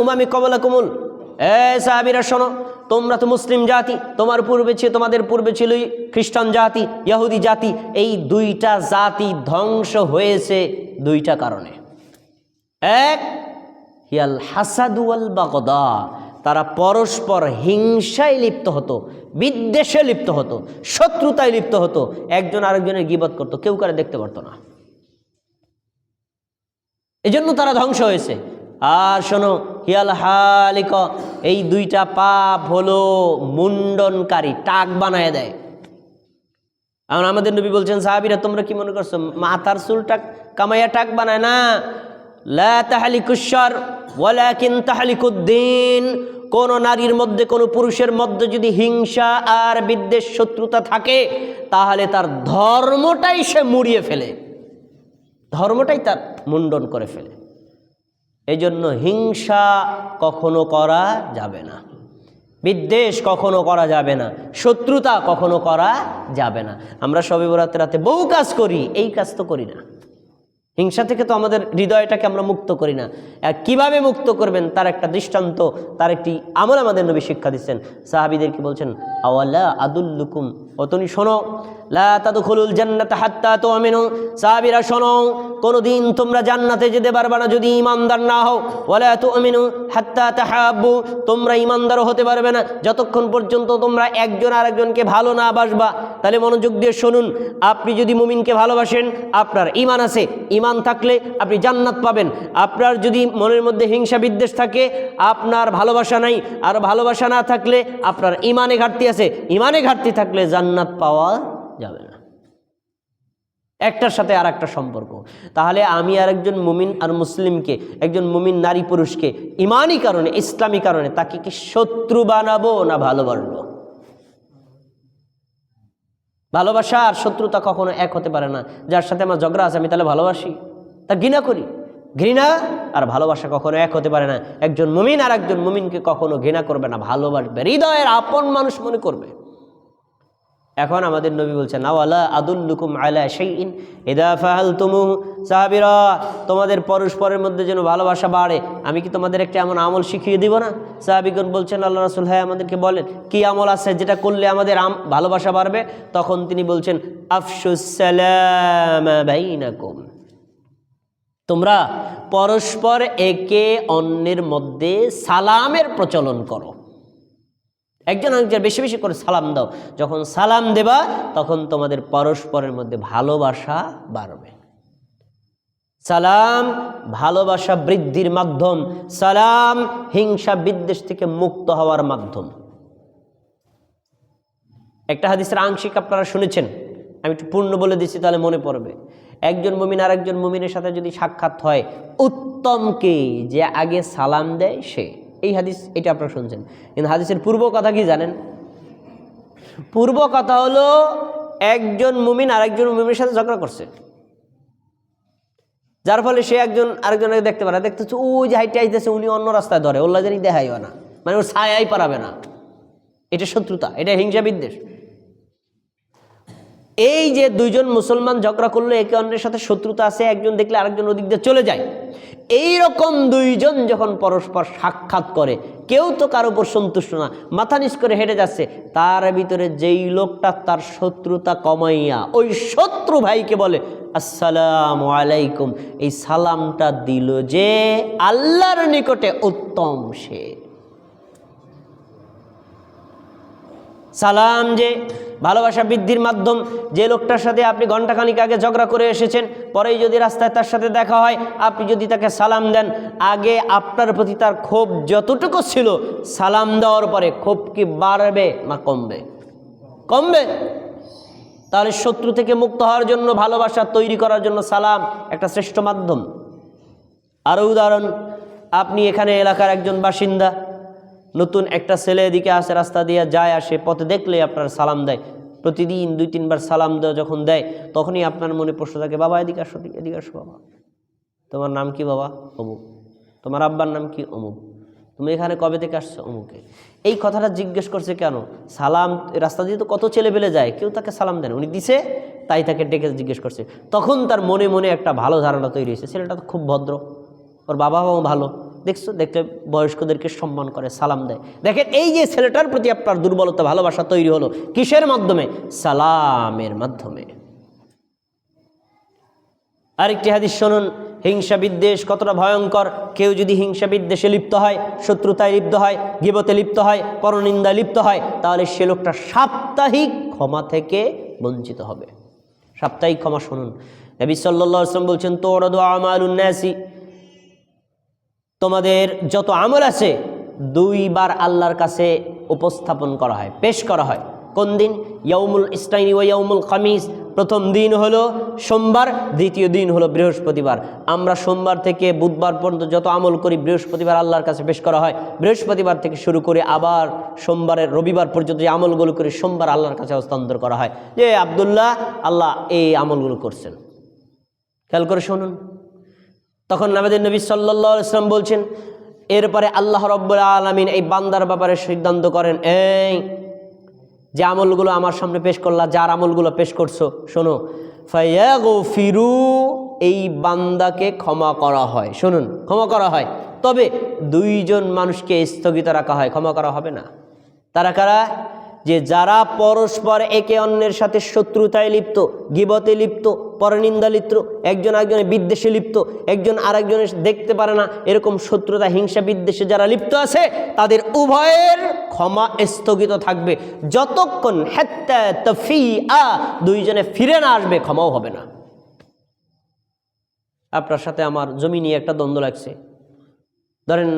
Umami কবলাকুমুল এ শোনো, তোমরা তো মুসলিম জাতি, তোমার পূর্বে ছিল তোমাদের পূর্বে ছিলই খ্রিস্টান জাতি ইহুদি জাতি, এই দুইটা জাতি ধ্বংস হয়েছে দুইটা কারণে। এক, হিয়াল হাসাদুয়াল বাগদা, তারা পরস্পর হিংসায় লিপ্ত হতো, বিদ্বেষে লিপ্ত হতো, শত্রুতায় লিপ্ত হতো, একজন আরেকজনের গিবত করতো, কেউ কারে দেখতে পারতো না। এজন্য তারা ধ্বংস হয়েছে। আর শোনো, হিয়াল হালিক, এই দুইটা পাপ হলো মুন্ডনকারী, টাক বানায় দেয়। এখন আমাদের নবী বলছেন, সাহাবিরা, তোমরা কি মনে করছ, মাথার চুল টাক কামাইয়া টাক বানায় না? লা তাহালিকুশ্বর ওয়ালাকিন তাহালিকুদ্দিন কোন নারীর মধ্যে, কোন পুরুষের মধ্যে যদি হিংসা আর বিদ্বেষ, শত্রুতা থাকে, তাহলে তার ধর্মটাই সে মুড়িয়ে ফেলে। ধর্মটাই তার মুন্ডন করে ফেলে। এই জন্য হিংসা কখনো করা যাবে না। বিদ্বেষ কখনো করা যাবে না। শত্রুতা কখনো করা যাবে না। আমরা সবে রাতে রাতে বহু কাজ করি, এই কাজ তো করি না। হিংসা থেকে তো আমাদের হৃদয়টাকে আমরা মুক্ত করি না। কীভাবে মুক্ত করবেন তার একটা দৃষ্টান্ত, তার একটি আমল আমাদের নবী শিক্ষা দিচ্ছেন। সাহাবিদেরকে বলছেন? আওয়াল্লা আদুল্লুকুম তুমি শোনো, লা তাদখুলুল জান্নাত হাত্তা তুমিনু। সাহাবীরা, শোনো, কোনোদিন তোমরা জান্নাতে যেতে পারবে না যদি ঈমানদার না হও। ওয়ালা তুমিনু হাত্তা তাহাব্বু, তোমরা ঈমানদার হতে পারবে না। যতক্ষণ পর্যন্ত তোমরা একজন আরেকজনকে ভালো না বাসবা তাহলে মনোযোগ দিয়ে শুনুন, আপনি যদি মুমিনকে ভালোবাসেন, আপনার ঈমান আছে। ঈমান থাকলে আপনি জান্নাত পাবেন। আপনার যদি মনের মধ্যে হিংসা বিদ্বেষ থাকে, আপনার ভালোবাসা নাই। আর ভালোবাসা না থাকলে আপনার ইমানে ঘাটতি আছে। ইমানে ঘাটতি থাকলে জান্নাত পাওয়া যাবে না। একটার সাথে আর একটা সম্পর্ক। তাহলে আমি আর একজন মুমিন আর মুসলিমকে, একজন মুমিন নারী পুরুষকে ইমানই কারণে, ইসলামী কারণে তাকে কি শত্রু বানাবো না ভালোবাসবো ভালোবাসা আর শত্রুতা কখনো এক হতে পারে না। যার সাথে আমার ঝগড়া আছে, আমি তাহলে ভালোবাসি। তা ঘৃণা করি। ঘৃণা আর ভালোবাসা কখনো এক হতে পারে না। একজন মুমিন আর একজন মুমিনকে কখনো ঘৃণা করবে না। ভালোবাসবে। হৃদয়ের আপন মানুষ মনে করবে। এখন আমাদের নবী বলছেন, আওয়ালা আদুল্লুকুম আলা শাইইন? ইদা ফাআলতুমু সাহাবীরা, তোমাদের পরস্পরের মধ্যে যেন ভালোবাসা বাড়ে, আমি কি তোমাদের একটা এমন আমল শিখিয়ে দিব না? সাহাবীগণ বলছেন, আল্লাহ রাসূল হ্যাঁ আমাদেরকে বলেন, কি আমল আছে যেটা করলে আমাদের আম- ভালোবাসা বাড়বে? তখন তিনি বলছেন, আফশুস সালাম বাইনাকুম। তোমরা পরস্পর একে অন্যের মধ্যে সালামের প্রচলন করো। একজন আরেকজন বেশি বেশি করে সালাম দাও। যখন সালাম দেবা, তখন তোমাদের পরস্পরের মধ্যে ভালোবাসা বাড়বে। সালাম ভালোবাসা বৃদ্ধির মাধ্যম। সালাম হিংসা বিদ্বেষ থেকে মুক্ত হওয়ার মাধ্যম। একটা হাদিসের আংশিক আপনারা শুনেছেন। আমি একটু পূর্ণ বলে দিচ্ছি, তাহলে মনে পড়বে। একজন মুমিন আর একজন মুমিনের সাথে যদি সাক্ষাৎ হয় উত্তমকে যে আগে সালাম দেয়, সে। এই হাদিস, এটা আপনারা শুনছেন। কিন্তু হাদিসের পূর্ব কথা কি জানেন? পূর্ব কথা হলো, একজন মুমিন আরেকজন মুমিনের সাথে ঝগড়া করছে। যার ফলে সে একজন আরেকজনকে দেখতে পারে দেখতেছে ওই যে হাইটে আইতেছে, উনি অন্য রাস্তায় ধরে। ওল্লা জানি দেখাইও না। মানে ওর ছায়াই পারাবে না। এটা শত্রুতা, এটা হিংসা বিদ্বেষ। এই যে দুইজন মুসলমান ঝগড়া করল, একে অন্যের সাথে শত্রুতা আছে, একজন দেখলে আরেকজন ওদিক দিয়ে চলে যায়। এই রকম দুইজন যখন পরস্পর সাক্ষাৎ করে, কেউ তো কার উপর সন্তুষ্ট না, মাথা নিচ করে হেঁটে যাচ্ছে, তার ভিতরে যেই লোকটা তার শত্রুতা কমাইয়া, ওই শত্রু ভাইকে বলে, আসসালাম আলাইকুম। এই সালামটা দিল যে, আল্লাহর নিকটে উত্তম সে। সালাম যে ভালোবাসা বৃদ্ধির মাধ্যম, যে লোকটার সাথে আপনি ঘন্টাখানিক আগে ঝগড়া করে এসেছেন, পরেই যদি রাস্তায় তার সাথে দেখা হয়, আপনি যদি তাকে সালাম দেন, আগে আপনার প্রতি তার ক্ষোভ যতটুকু ছিল, সালাম দেওয়ার পরে ক্ষোভ কি বাড়বে না কমবে? কমবে? তাহলে শত্রু থেকে মুক্ত হওয়ার জন্য, ভালোবাসা তৈরি করার জন্য সালাম একটা শ্রেষ্ঠ মাধ্যম। আরও উদাহরণ, আপনি এখানে এলাকার একজন বাসিন্দা নতুন একটা ছেলে এদিকে আসে, রাস্তা দিয়ে যায় আসে পথে দেখলে আপনার সালাম দেয়। প্রতিদিন দুই, তিনবার সালাম দেওয়া যখন দেয়, তখনই আপনার মনে প্রশ্ন থাকে, বাবা, এদিকে আসো এদিকে আসো বাবা। তোমার নাম কি বাবা? অমুক। তোমার আব্বার নাম কি? অমুক। তুমি এখানে কবে থেকে আসছো? অমুকে। এই কথাটা জিজ্ঞেস করছে কেন? সালাম, রাস্তা দিয়ে তো কত ছেলে পেলে যায়, কেউ তাকে সালাম দেন উনি দিছে, তাই তাকে ডেকে জিজ্ঞেস করছে। তখন তার মনে মনে একটা ভালো ধারণা তৈরি হয়েছে, ছেলেটা তো খুব ভদ্র। ওর বাবা মাও ভালো। দেখছ? দেখতে বয়স্কদেরকে সম্মান করে, সালাম দেয়। দেখেন, এই যে ছেলেটার প্রতি আপনার দুর্বলতা, ভালোবাসা তৈরি হলো, কিসের মাধ্যমে? সালামের মাধ্যমে। আরেকটি হাদিস শুনুন, হিংসা বিদ্বেষ কতটা ভয়ঙ্কর। কেউ যদি হিংসা বিদ্বেষে লিপ্ত হয়, শত্রুতায় লিপ্ত হয়, গিবতে লিপ্ত হয়, পরনিন্দায় লিপ্ত হয়, তাহলে সে লোকটা সাপ্তাহিক ক্ষমা থেকে বঞ্চিত হবে। সাপ্তাহিক ক্ষমা শুনুন। নবী আসলাম বলছেন, তোরদ আমাল উন্নাসি তোমাদের যত আমল আছে, দুইবার আল্লাহর কাছে উপস্থাপন করা হয়, পেশ করা হয়। কোন দিন? ইয়ামুল ইস্তাইনি ও ইয়ৌমুল খামিস। প্রথম দিন হলো সোমবার, দ্বিতীয় দিন হলো বৃহস্পতিবার। আমরা সোমবার থেকে বুধবার পর্যন্ত যত আমল করি, বৃহস্পতিবার আল্লাহর কাছে পেশ করা হয়। বৃহস্পতিবার থেকে শুরু করে আবার সোমবারের রবিবার পর্যন্ত যে আমলগুলো করি, সোমবার আল্লাহর কাছে হস্তান্তর করা হয়। যে আবদুল্লাহ, আল্লাহ এই আমলগুলো করছেন। খেয়াল করে শুনুন। তখন আমাদের নবী সাল্লাহ ইসলাম বলছেন, এরপরে আল্লাহ রব্বুল আলমিন এই বান্দার ব্যাপারে সিদ্ধান্ত করেন, এই যে আমলগুলো আমার সামনে পেশ করলা, যার আমলগুলো পেশ করছ, শোনো ফিরু এই বান্দাকে ক্ষমা করা হয়। শুনুন, ক্ষমা করা হয়। তবে দুইজন মানুষকে স্থগিত রাখা হয়, ক্ষমা করা হবে না। তারা কারা? যে যারা পরস্পর একে অন্যের সাথে শত্রুতায় লিপ্ত, গিবতে লিপ্ত, পরনিন্দা লিপ্ত, একজন আরেকজনের বিদ্বেষে লিপ্ত, একজন আরেকজনের দেখতে পারে না, এরকম শত্রুতা, হিংসা, বিদ্বেষে যারা লিপ্ত আছে, তাদের উভয়ের ক্ষমা স্থগিত থাকবে। যতক্ষণ হ্যাত্তা তফি আ দুইজনে ফিরে না আসবে, ক্ষমাও হবে না। আপনার সাথে আমার জমি নিয়ে একটা দ্বন্দ্ব লাগছে। ধরেন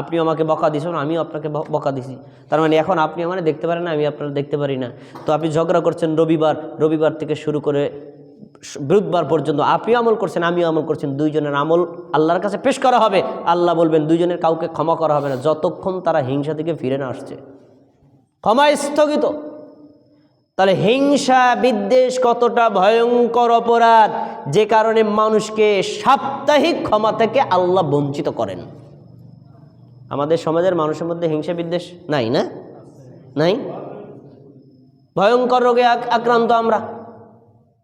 আপনি আমাকে বকা দিয়েছেন আমিও আপনাকে বকা দিছি। তার মানে এখন আপনি আমার দেখতে পারেন না, আমি আপনারা দেখতে পারি না। তো আপনি ঝগড়া করছেন রবিবার রবিবার থেকে শুরু করে বুধবার পর্যন্ত। আপনিও আমল করছেন, আমিও আমল করছেন দুইজনের আমল আল্লাহর কাছে পেশ করা হবে। আল্লাহ বলবেন, দুইজনের কাউকে ক্ষমা করা হবে না, যতক্ষণ তারা হিংসা থেকে ফিরে না আসছে। ক্ষমা স্থগিত। তাহলে হিংসা বিদ্বেষ কতটা ভয়ঙ্কর অপরাধ, যে কারণে মানুষকে সাপ্তাহিক ক্ষমা থেকে আল্লাহ বঞ্চিত করেন। আমাদের সমাজের মানুষের মধ্যে হিংসা বিদ্বেষ নাই না? নাই? ভয়ঙ্কর রোগে আক- আক্রান্ত আমরা।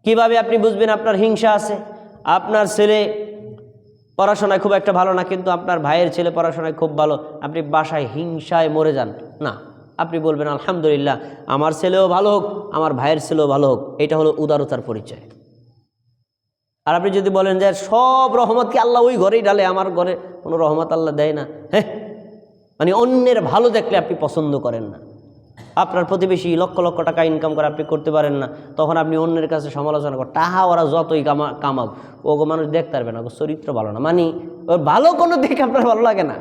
কীভাবে আপনি বুঝবেন আপনার হিংসা আছে? আপনার ছেলে পড়াশোনায় খুব একটা ভালো না, কিন্তু আপনার ভাইয়ের ছেলে পড়াশোনায় খুব ভালো। আপনি বাসায় হিংসায় মরে যান। না, আপনি বলবেন, আলহামদুলিল্লাহ, আমার ছেলেও ভালো হোক, আমার ভাইয়ের ছেলেও ভালো হোক। এটা হলো উদারতার পরিচয়। আর আপনি যদি বলেন যে, সব রহমত কি আল্লাহ ওই ঘরেই ডালে আমার ঘরে কোনো রহমত আল্লাহ দেয় না। হ্যাঁ মানে অন্যের ভালো দেখলে আপনি পছন্দ করেন না। আপনার প্রতিবেশী লক্ষ লক্ষ টাকা ইনকাম করে আপনি করতে পারেন না। তখন আপনি অন্যের কাছে সমালোচনা করেন তাহা ওরা যতই কামা কামাক, ওগো মানুষ দেখতে পারবে না চরিত্র ভালো না। মানে ওর ভালো কোনো দিক আপনার ভালো লাগে না।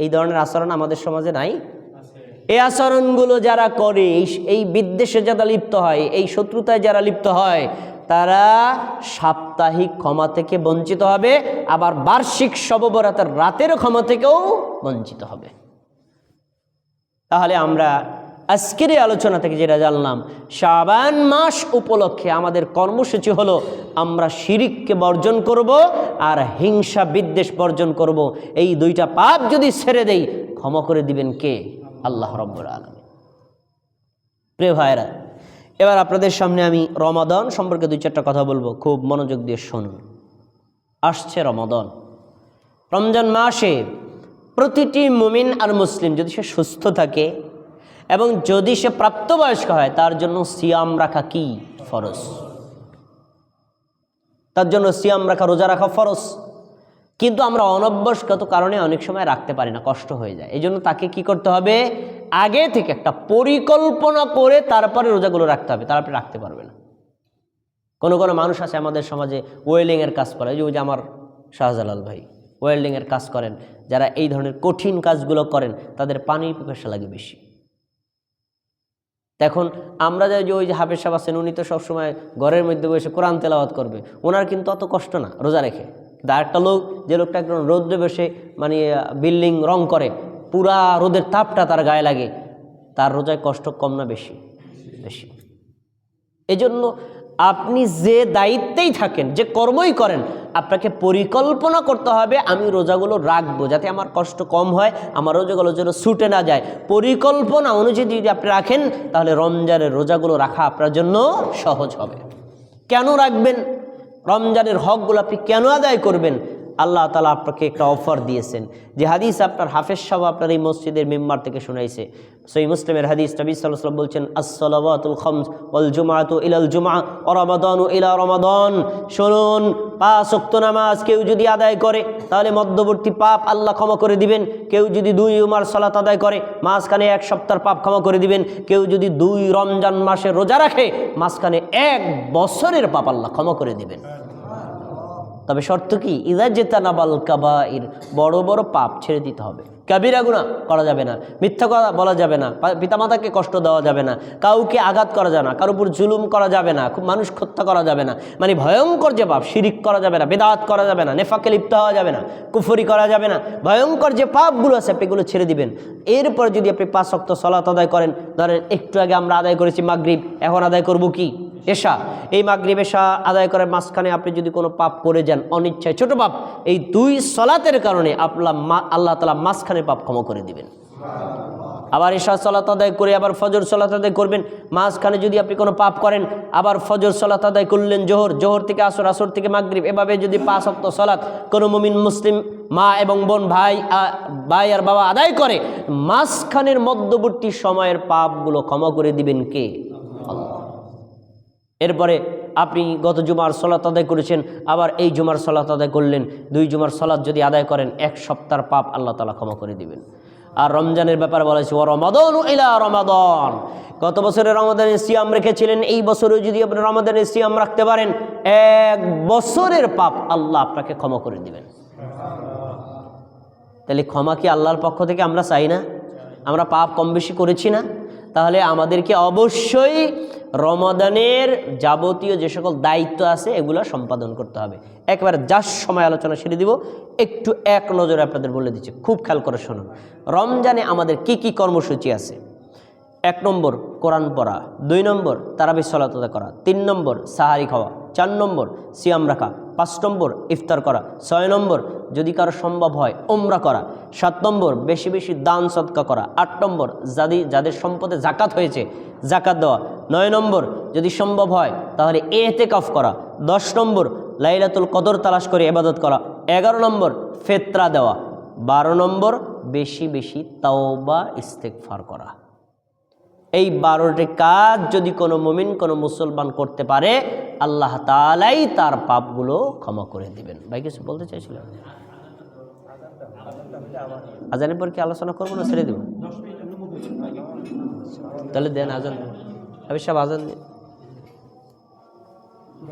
এই ধরনের আচরণ আমাদের সমাজে নাই। এই আচরণগুলো যারা করে এই বিদ্বেষে যারা লিপ্ত হয়, এই শত্রুতায় যারা লিপ্ত হয় তারা সাপ্তাহিক ক্ষমা থেকে বঞ্চিত হবে, আবার বার্ষিক শববরাতের রাতের ক্ষমা থেকেও বঞ্চিত হবে। তাহলে আমরা আজকের আলোচনা থেকে যেটা জানলাম, শাবান মাস উপলক্ষে আমাদের কর্মসূচি হলো, আমরা শিরিককে বর্জন করব আর হিংসা বিদ্বেষ বর্জন করব। এই দুইটা পাপ যদি ছেড়ে দেই, ক্ষমা করে দিবেন কে? আল্লাহ রব্বুল আলমী প্রিয় ভাইরা এবার আপনাদের সামনে আমি রমাদান সম্পর্কে দুই চারটা কথা বলব। খুব মনোযোগ দিয়ে শুনুন। আসছে রমাদান। রমজান মাসে প্রতিটি মুমিন আর মুসলিম যদি সে সুস্থ থাকে এবং যদি সে প্রাপ্তবয়স্ক হয়, তার জন্য সিয়াম রাখা কি? ফরজ। তার জন্য সিয়াম রাখা, রোজা রাখা ফরজ। কিন্তু আমরা অনভ্যস্কত কারণে অনেক সময় রাখতে পারি না, কষ্ট হয়ে যায়। এই জন্য তাকে কি করতে হবে? আগে থেকে একটা পরিকল্পনা করে তারপরে রোজাগুলো রাখতে হবে, তারপরে রাখতে পারবে না। কোনো কোনো মানুষ আছে আমাদের সমাজে ওয়েল্ডিংয়ের কাজ করে যে ওই যে আমার শাহজালাল ভাই, ওয়েল্ডিংয়ের কাজ করেন, যারা এই ধরনের কঠিন কাজগুলো করেন, তাদের পানি পিপাসা লাগে বেশি। এখন আমরা যে যে ওই যে হাফেজ সাহেব আছেন, উনি তো সবসময় ঘরের মধ্যে বসে কোরআন তেলাওয়াত করবে, ওনার কিন্তু অত কষ্ট না, রোজা রেখে। কিন্তু আরেকটা লোক, যে লোকটা একদম রোদ্রে বসে মানে বিল্ডিং রং করে পুরা রোদের তাপটা তার গায়ে লাগে। তার রোজায় কষ্ট কম না বেশি? বেশি। এজন্য আপনি যে দায়িত্বেই থাকেন, যে কর্মই করেন, আপনাকে পরিকল্পনা করতে হবে, আমি রোজাগুলো রাখব যাতে আমার কষ্ট কম হয়, আমার রোজাগুলো যেন ছুটে না যায়। পরিকল্পনা অনুযায়ী যদি আপনি রাখেন, তাহলে রমজানের রোজাগুলো রাখা আপনার জন্য সহজ হবে। কেন রাখবেন? রমজানের হকগুলো আপনি কেন আদায় করবেন? আল্লাহ তালা আপনাকে একটা অফার দিয়েছেন। যে হাদিস আপনার হাফেজ সাহেব আপনার এই মসজিদের মেম্বার থেকে শোনাইছে। সেই মুসলিমের হাদিস নবী সাল্লাম বলছেন আসসালাবাতুল খমস ওয়াল জুমাতু ইলাল জুমা ও রমাদান ইলা রমাদান। শুনুন, পাঁচ ওয়াক্ত নামাজ কেউ যদি আদায় করে, তাহলে মধ্যবর্তী পাপ আল্লাহ ক্ষমা করে দিবেন। কেউ যদি দুই উমার সালাত আদায় করে, মাঝখানে এক সপ্তাহ পাপ ক্ষমা করে দিবেন। কেউ যদি দুই রমজান মাসে রোজা রাখে, মাঝখানে এক বছরের পাপ আল্লাহ ক্ষমা করে দিবেন। তবে শর্ত কি ইদা নাবাল কাবাইর বড় বড় পাপ ছেড়ে দিতে হবে কাবিরা গুণা করা যাবে না মিথ্যা কথা বলা যাবে না পিতামাতাকে কষ্ট দেওয়া যাবে না কাউকে আঘাত করা যাবে না কারোর উপর জুলুম করা যাবে না খুব মানুষ হত্যা করা যাবে না মানে ভয়ঙ্কর যে পাপ শিরিক করা যাবে না বেদাত করা যাবে না নেফাকে লিপ্ত হওয়া যাবে না কুফরি করা যাবে না ভয়ঙ্কর যে পাপগুলো আছে আপনি এগুলো ছেড়ে দিবেন এরপর যদি আপনি পাঁচ শক্ত সলাত আদায় করেন ধরেন একটু আগে আমরা আদায় করেছি মাগরিব এখন আদায় করব কি এশা, এই মাগরিব এশা আদায় করার মাঝখানে আপনি যদি কোনো পাপ করে যান, অনিচ্ছায়, ছোট পাপ, এই দুই সলাতের কারণে আপনার আল্লাহ তালা মাঝখানে পাপ ক্ষমা করে দিবেন। আবার এশা সলাত আদায় করে, আবার ফজর সলাত আদায় করবেন। মাঝখানে যদি আপনি কোনো পাপ করেন, আবার ফজর সলাত আদায় করলেন জোহর জোহর থেকে আসর আসর থেকে মাগরিব, এভাবে যদি পাঁচ অক্ত সলাত কোনো মুমিন মুসলিম মা এবং বোন, ভাই ভাই আর বাবা আদায় করে, মাঝখানের মধ্যবর্তী সময়ের পাপগুলো ক্ষমা করে দিবেন কে? এরপরে আপনি গত জুমার সলাত আদায় করেছেন, আবার এই জুমার সলাত আদায় করলেন, দুই জুমার সলাত যদি আদায় করেন, এক সপ্তাহ পাপ আল্লাহ তালা ক্ষমা করে দিবেন। আর রমজানের ব্যাপারে বলা হয়েছে ও রমাদন ইলা রমাদন। গত বছরে রমাদানের সিয়াম রেখেছিলেন, এই বছরেও যদি আপনি রমাদানের সিয়াম রাখতে পারেন, এক বছরের পাপ আল্লাহ আপনাকে ক্ষমা করে দিবেন। তাহলে ক্ষমা কি আল্লাহর পক্ষ থেকে আমরা চাই না? আমরা পাপ কম বেশি করেছি না? তাহলে আমাদেরকে অবশ্যই রমাদানের যাবতীয় যে সকল দায়িত্ব আছে, এগুলো সম্পাদন করতে হবে। একবার যার সময় আলোচনা সেরে দিব। একটু এক নজরে আপনাদের বলে দিচ্ছে। খুব খেয়াল করে শুনুন। রমজানে আমাদের কি কি কর্মসূচি আছে? এক নম্বর কোরআন পড়া, দুই নম্বর তারাবি সলাতদা করা, তিন নম্বর সাহারি খাওয়া, চার নম্বর সিয়াম রাখা, পাঁচ নম্বর ইফতার করা, ছয় নম্বর যদি কারও সম্ভব হয় ওমরা করা, সাত নম্বর বেশি বেশি দান সৎকা করা, আট নম্বর যাদি যাদের সম্পদে জাকাত হয়েছে জাকাত দেওয়া, নয় নম্বর যদি সম্ভব হয় তাহলে এতেকাফ করা, দশ নম্বর লাইলাতুল কদর তালাশ করে এবাদত করা, এগারো নম্বর ফেতরা দেওয়া, বারো নম্বর বেশি বেশি তাওবা ইস্তেকফার করা। এই বারোটি কাজ যদি কোনো মমিন, কোনো মুসলমান করতে পারে, আল্লাহ তালাই তার পাপগুলো ক্ষমা করে দিবেন। ভাই, কিছু বলতে চাইছিলেন? আজানের পর কি আলোচনা করব না ছেড়ে দেব? তাহলে দেন আজান। আমি সব আজান দিন